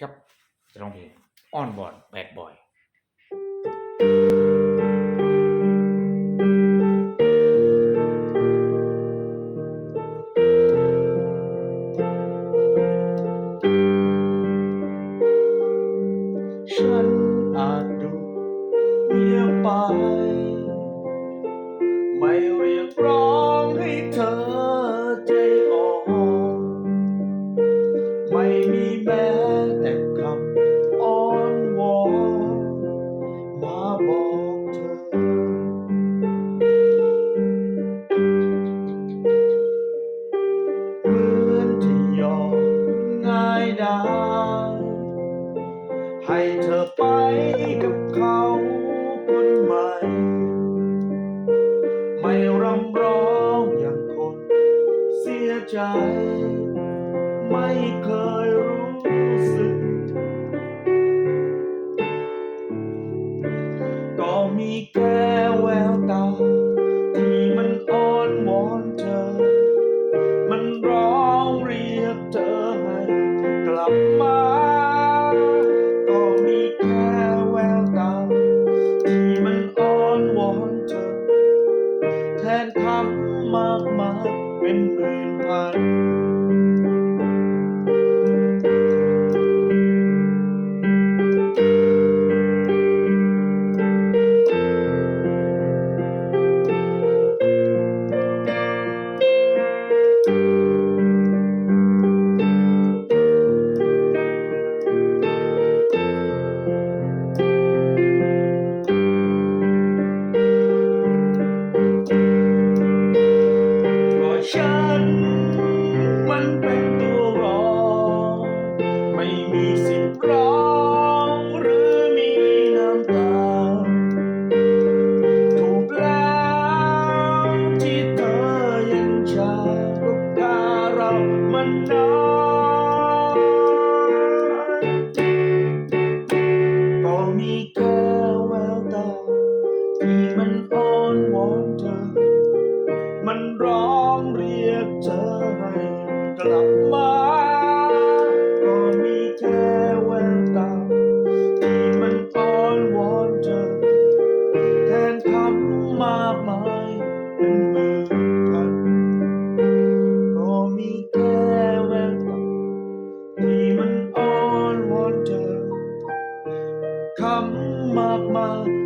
ครับจะร้องเพลงออนบอนแบดบอยฉันอาจดูเงียบไป ไม่เรียกร้องให้เธอ ดา ให้เธอไปกับเขาคนใหม่ ไม่รำร้องอย่างคนเสียใจ ไม่เคยรู้สึกำมากมายเป็นหมื่นพัน มันอ้อนวอนเธอ มันร้องเรียกเธอให้กลับมา ก็มีแค่แววตาที่มันอ้อนวอนเธอ แทนคำมากมายเป็นมือพันก็มีแค่แววตาที่มันอ้อนวอนเธอคำมากมาย